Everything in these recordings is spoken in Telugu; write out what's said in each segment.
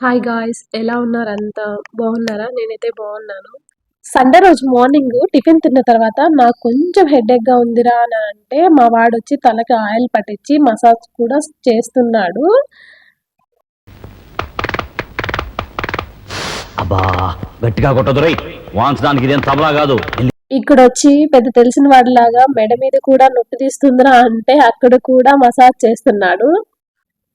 హాయ్ గాయ్స్ ఎలా ఉన్నారు? అంతా బాగున్నారా? నేనైతే బాగున్నాను. సండే రోజు మార్నింగ్ టిఫిన్ తిన్న తర్వాత నాకు కొంచెం హెడేక్గా ఉందిరా అని అంటే మా వాడు వచ్చి తలకి ఆయిల్ పట్టించి మసాజ్ కూడా చేస్తున్నాడు. అబ్బా గట్టిగా కొట్టదురై వాంచడానికి ఇదేం తబలా కాదు. ఇక్కడ వచ్చి పెద్ద తెలిసిన వాడిలాగా మెడ మీద కూడా నొప్పి తీస్తుందిరా అంటే అక్కడ కూడా మసాజ్ చేస్తున్నాడు.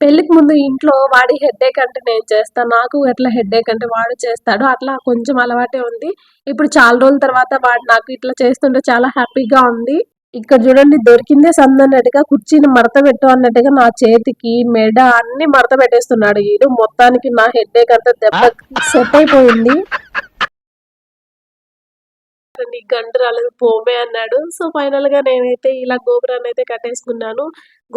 పెళ్ళికి ముందు ఇంట్లో వాడి హెడేక్ అంటే నేను చేస్తాను నాకు ఎట్లా హెడేక్ అంటే వాడు చేస్తాడు అట్లా కొంచెం అలవాటే ఉంది. ఇప్పుడు చాలా రోజుల తర్వాత వాడు నాకు ఇట్లా చేస్తుంటే చాలా హ్యాపీగా ఉంది. ఇక్కడ చూడండి దొరికిందే సందన్నట్టుగా కుర్చీని మడత పెట్టు అన్నట్టుగా నా చేతికి మెడ అన్ని మడత పెట్టేస్తున్నాడు ఈడు. మొత్తానికి నా హెడేక్ అంతా దెబ్బ సెట్ అయిపోయింది. నీ గంట రాలేదు పోమే అన్నాడు. సో ఫైనల్గా నేనైతే ఇలా గోపురాన్ని అయితే కట్టేసుకున్నాను.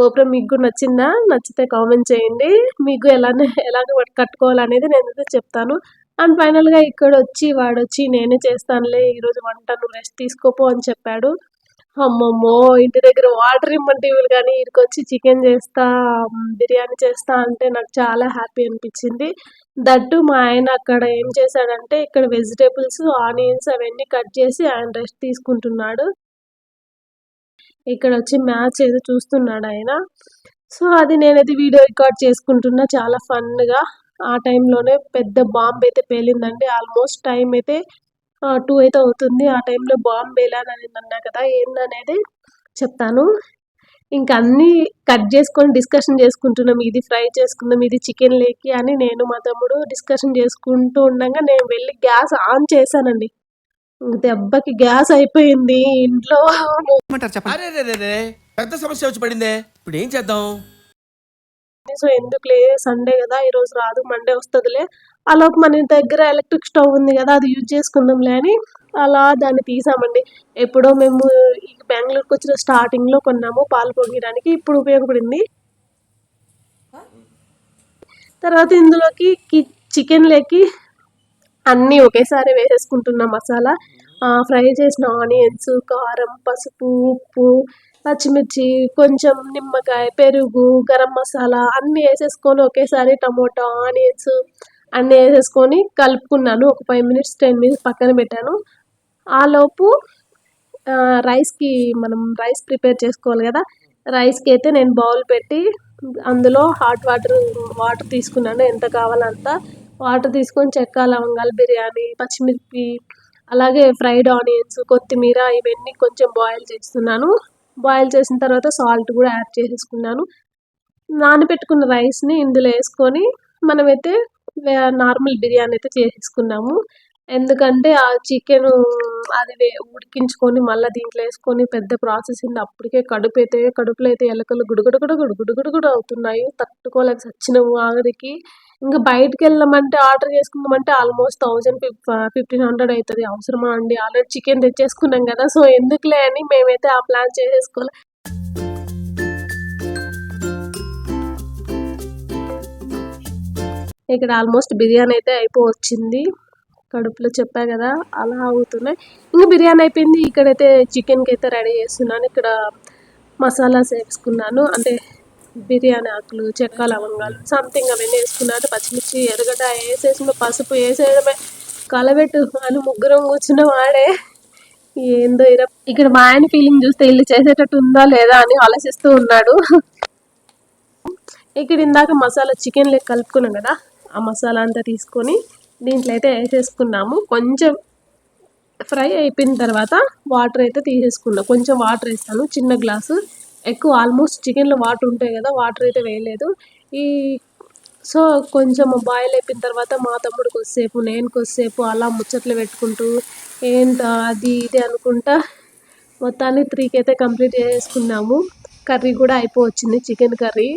గోపురం మీకు కూడా నచ్చిందా? నచ్చితే కామెంట్ చేయండి. మీకు ఎలా ఎలాగ కట్టుకోవాలనేది నేనైతే చెప్తాను. అండ్ ఫైనల్గా ఇక్కడ వచ్చి వాడు వచ్చి నేనే చేస్తానులే ఈరోజు వంట నువ్వు రెస్ట్ తీసుకోపో అని చెప్పాడు. అమ్మమ్మో ఇంటి దగ్గర వాటర్ ఇమ్మంటే వీళ్ళు కానీ ఇక్కడికి వచ్చి చికెన్ చేస్తా బిర్యానీ చేస్తా అంటే నాకు చాలా హ్యాపీ అనిపించింది. దట్టు మా ఆయన అక్కడ ఏం చేశాడంటే ఇక్కడ వెజిటేబుల్స్ ఆనియన్స్ అవన్నీ కట్ చేసి ఆయన రెస్ట్ తీసుకుంటున్నాడు. ఇక్కడ వచ్చి మ్యాచ్ ఏదో చూస్తున్నాడు ఆయన. సో అది నేనైతే వీడియో రికార్డ్ చేసుకుంటున్నా చాలా ఫన్గా ఆ టైంలోనే పెద్ద బాంబ్ అయితే పేలిందండి. ఆల్మోస్ట్ టైం అయితే టూ అయితే అవుతుంది. ఆ టైంలో బాంబ్ పేలానని అన్నా కదా ఏందనేది చెప్తాను. ఇంకా అన్నీ కట్ చేసుకొని డిస్కషన్ చేసుకుంటున్నాం. ఇది ఫ్రై చేసుకుందాం ఇది చికెన్ లేకి అని నేను మా తమ్ముడు డిస్కషన్ చేసుకుంటూ ఉండగా నేను వెళ్ళి గ్యాస్ ఆన్ చేశానండి. దెబ్బకి గ్యాస్ అయిపోయింది ఇంట్లో. పెద్ద సమస్య వచ్చి పడిందే. ఇప్పుడు ఏం చేద్దాం? సో ఎందుకులే? సండే కదా ఈరోజు రాదు మండే వస్తుందిలే. అలా మన దగ్గర ఎలక్ట్రిక్ స్టవ్ ఉంది కదా అది యూజ్ చేసుకుందాంలే అని అలా దాన్ని తీసామండి. ఎప్పుడో మేము ఈ బెంగళూరుకి వచ్చిన స్టార్టింగ్లో కొన్నాము పాలు పొంగడానికి ఇప్పుడు ఉపయోగపడింది. తర్వాత ఇందులోకి చికెన్లోకి అన్నీ ఒకేసారి వేసేసుకుంటున్నాం మసాలా. ఫ్రై చేసిన ఆనియన్స్ కారం పసుపు ఉప్పు పచ్చిమిర్చి కొంచెం నిమ్మకాయ పెరుగు గరం మసాలా అన్నీ వేసేసుకొని ఒకేసారి టమోటా ఆనియన్స్ అన్నీ వేసేసుకొని కలుపుకున్నాను. ఒక ఫైవ్ మినిట్స్ టెన్ మినిట్స్ పక్కన పెట్టాను. ఆలోపు రైస్కి మనం రైస్ ప్రిపేర్ చేసుకోవాలి కదా. రైస్కి అయితే నేను బౌల్ పెట్టి అందులో హాట్ వాటర్ వాటర్ తీసుకున్నాను. ఎంత కావాలంత వాటర్ తీసుకొని చెక్క లవంగాలు బిర్యానీ పచ్చిమిర్చి అలాగే ఫ్రైడ్ ఆనియన్స్ కొత్తిమీర ఇవన్నీ కొంచెం బాయిల్ చేస్తున్నాను. బాయిల్ చేసిన తర్వాత సాల్ట్ కూడా యాడ్ చేసేసుకున్నాను. నానబెట్టుకున్న రైస్ని ఇందులో వేసుకొని మనమైతే నార్మల్ బిర్యానీ అయితే చేసేసుకున్నాము. ఎందుకంటే ఆ చికెన్ అది ఉడికించుకొని మళ్ళీ దీంట్లో వేసుకొని పెద్ద ప్రాసెస్ ఉంది అప్పటికే కడుపు అయితే కడుపులో అయితే ఎలకలు గుడుగుడుగుడు గుడుగుడుగుడు అవుతున్నాయి. తట్టుకోలేక సచ్చినము ఆఖరికి ఇంకా బయటకు వెళ్ళామంటే ఆర్డర్ చేసుకుందామంటే ఆల్మోస్ట్ థౌజండ్ ఫిఫ్టీన్ హండ్రెడ్ అవుతుంది. అవసరమా అండి? ఆల్రెడీ చికెన్ తెచ్చేసుకున్నాం కదా సో ఎందుకులే అని మేమైతే ఆ ప్లాన్ చేసేసుకోవాలి ఇక్కడ ఆల్మోస్ట్ బిర్యానీ అయితే అయిపోవచ్చింది. కడుపులో చెప్పా కదా అలా అవుతున్నాయి. ఇంకా బిర్యానీ అయిపోయింది. ఇక్కడైతే చికెన్కి అయితే రెడీ చేస్తున్నాను. ఇక్కడ మసాలాస్ వేసుకున్నాను. అంటే బిర్యానీ ఆకులు చెక్క లవంగాలు సంథింగ్ అవన్నీ వేసుకున్నాను. పచ్చిమిర్చి ఎర్రగడ్డ వేసేసిన పసుపు వేసేయడమే. కలబెట్టు అని ముగ్గురం కూర్చున్న వాడే. ఏందో ఇర ఇక్కడ మా ఆయన ఫీలింగ్ చూస్తే ఇల్లు చేసేటట్టు ఉందా లేదా అని ఆలోచిస్తూ ఉన్నాడు. ఇక్కడ ఇందాక మసాలా చికెన్ లెక్క కలుపుకున్నాం కదా ఆ మసాలా అంతా తీసుకొని దీంట్లో అయితే వేసేసుకున్నాము. కొంచెం ఫ్రై అయిపోయిన తర్వాత వాటర్ అయితే తీసేసుకున్నాం. కొంచెం వాటర్ వేస్తాను. చిన్న గ్లాసు. ఎక్కువ ఆల్మోస్ట్ చికెన్లో వాటర్ ఉంటాయి కదా వాటర్ అయితే వేయలేదు. ఈ సో కొంచెం బాయిల్ అయిపోయిన తర్వాత మా తమ్ముడు కొద్దిసేపు నేను కొద్దిసేపు అలా ముచ్చట్లు పెట్టుకుంటూ ఏంట అది ఇది అనుకుంటా మొత్తాన్ని త్రీకి అయితే కంప్లీట్ చేసుకున్నాము కర్రీ కూడా అయిపోవచ్చింది చికెన్ కర్రీ.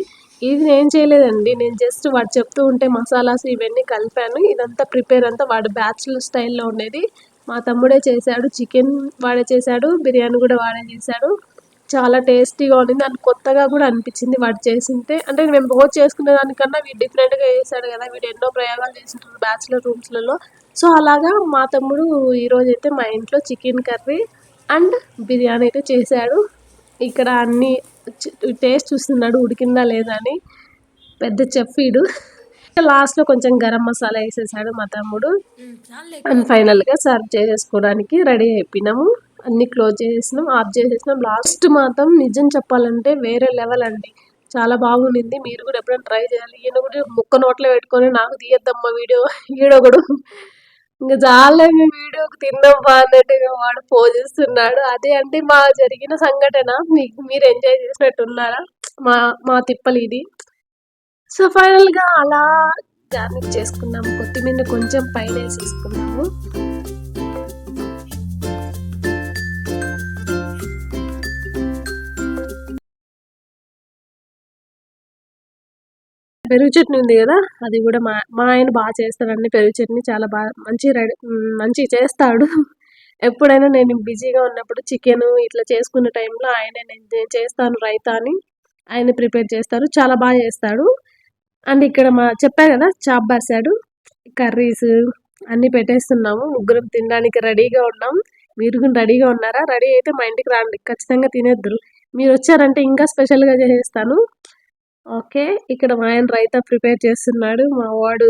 ఇది నేను చేయలేదండి. నేను జస్ట్ వాడు చెప్తూ ఉంటే మసాలాస్ ఇవన్నీ కలిపాను. ఇదంతా ప్రిపేర్ అంతా వాడు బ్యాచులర్ స్టైల్లో ఉండేది. మా తమ్ముడే చేశాడు. చికెన్ వాడే చేశాడు. బిర్యానీ కూడా వాడే చేశాడు. చాలా టేస్టీగా ఉండింది. అని కొత్తగా కూడా అనిపించింది వాడు చేసింటే. అంటే మేము రోజు చేసుకునే దానికన్నా వీడు డిఫరెంట్గా చేశాడు కదా. వీడు ఎన్నో ప్రయోగాలు చేసింటారు బ్యాచులర్ రూమ్స్లలో. సో అలాగా మా తమ్ముడు ఈరోజు అయితే మా ఇంట్లో చికెన్ కర్రీ అండ్ బిర్యానీ అయితే చేశాడు. ఇక్కడ అన్నీ టేస్ట్ చూస్తున్నాడు ఉడికిందా లేదా అని పెద్ద చెఫ్ వీడు లాస్ట్లో కొంచెం గరం మసాలా వేసేసాడు మా తమ్ముడు. అండ్ ఫైనల్గా సర్వ్ చేసేసుకోవడానికి రెడీ అయిపోయినాము. అన్ని క్లోజ్ చేసేసినాం ఆఫ్ చేసేసినాం. లాస్ట్ మాత్రం నిజం చెప్పాలంటే వేరే లెవెల్ అండి. చాలా బాగుండింది. మీరు కూడా ఎప్పుడైనా ట్రై చేయాలి. ఈయన కూడా ముక్క నోట్లో పెట్టుకొని నాకు తీయద్దమ్మా వీడియో. ఈడొకడు ఇంకా చాలా మేము వీడియోకి తిన్నాం బా అన్నట్టుగా వాడు పోజిస్తున్నాడు అదే అంటే మా జరిగిన సంఘటన మీకు మీరు ఎంజాయ్ చేసినట్టున్నారా? మా మా తిప్పలు ఇది. సో ఫైనల్గా అలా గార్నిక్ చేసుకున్నాము. కొత్తిమీర కొంచెం పైన వేసేసుకున్నాము. పెరుగు చట్నీ ఉంది కదా అది కూడా మా మా ఆయన బాగా చేస్తాడండి పెరుగు చట్నీ చాలా బాగా మంచి రెడీ మంచిగా చేస్తాడు. ఎప్పుడైనా నేను బిజీగా ఉన్నప్పుడు చికెన్ ఇట్లా చేసుకునే టైంలో ఆయన నేను నేను చేస్తాను రైతా అని ఆయన ప్రిపేర్ చేస్తారు చాలా బాగా చేస్తాడు. అండ్ ఇక్కడ మా చెప్పా కదా చాప్ బర్సాడు కర్రీస్ అన్నీ పెట్టేస్తున్నాము ముగ్గురం తినడానికి రెడీగా ఉన్నాం. మీరు కూడా రెడీగా ఉన్నారా? రెడీ అయితే మా ఇంటికి రండి ఖచ్చితంగా తినేద్దరు. మీరు వచ్చారంటే ఇంకా స్పెషల్గా చేసేస్తాను. ఓకే. ఇక్కడ మా ఆయన రైతా ప్రిపేర్ చేస్తున్నాడు. మా వాడు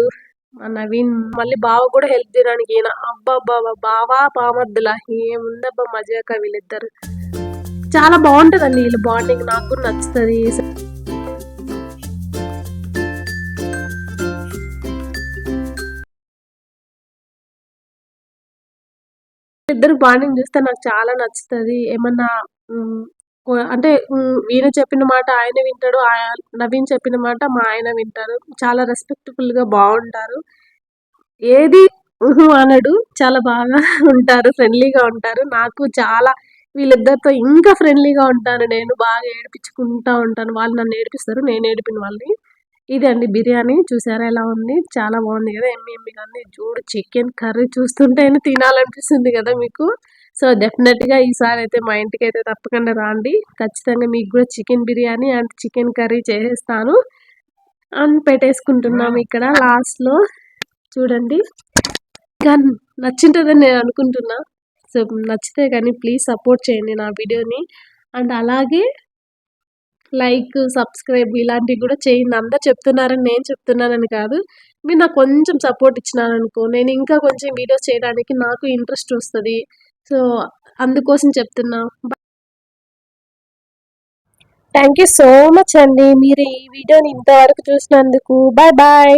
మా నవీన్ మళ్ళీ బావ కూడా హెల్ప్ చేయడానికి ఈయన. అబ్బా బాబా బావా బామద్దులా ఏముందబ్బా మజాక వీళ్ళిద్దరు. చాలా బాగుంటదండి వీళ్ళ బాండింగ్. నాకు కూడా నచ్చుతుంది. ఇద్దరు బాండింగ్ చూస్తే నాకు చాలా నచ్చుతుంది. ఏమన్నా అంటే వీరు ఈయన చెప్పిన మాట ఆయన వింటాడు నవీన్ చెప్పిన మాట మా ఆయన వింటారు. చాలా రెస్పెక్ట్ఫుల్గా బాగుంటారు ఏది అనడు చాలా బాగా ఉంటారు ఫ్రెండ్లీగా ఉంటారు. నాకు చాలా వీళ్ళిద్దరితో ఇంకా ఫ్రెండ్లీగా ఉంటాను. నేను బాగా ఏడిపించుకుంటా ఉంటాను. వాళ్ళు నన్ను ఏడిపిస్తారు నేను ఏడిపిన వాళ్ళని. ఇది అండి బిర్యానీ. చూసారా ఎలా ఉంది? చాలా బాగుంది కదా. ఎమ్మి ఎమ్మిగా ఉంది. చూడు చికెన్ కర్రీ చూస్తుంటేనే తినాలనిపిస్తుంది కదా మీకు? సో డెఫినెట్గా ఈసారి అయితే మా ఇంటికి అయితే తప్పకుండా రాండి. ఖచ్చితంగా మీకు కూడా chicken biryani and chicken curry చేసేస్తాను. అని పెట్టేసుకుంటున్నాము ఇక్కడ లాస్ట్లో చూడండి. ఇంకా నచ్చింటుందని నేను అనుకుంటున్నా. సో నచ్చితే కానీ ప్లీజ్ సపోర్ట్ చేయండి నా వీడియోని. అండ్ అలాగే లైక్ సబ్స్క్రైబ్ ఇలాంటివి కూడా చేయండి. అందరు చెప్తున్నారని నేను చెప్తున్నానని కాదు. మీరు నాకు కొంచెం సపోర్ట్ ఇచ్చినారనుకో నేను ఇంకా కొంచెం వీడియోస్ చేయడానికి నాకు ఇంట్రెస్ట్ వస్తుంది. సో అందుకోసం చెప్తున్నా. థ్యాంక్ యూ సో మచ్ అండి. మీరు ఈ వీడియోని ఇంతవరకు చూసినందుకు. Bye bye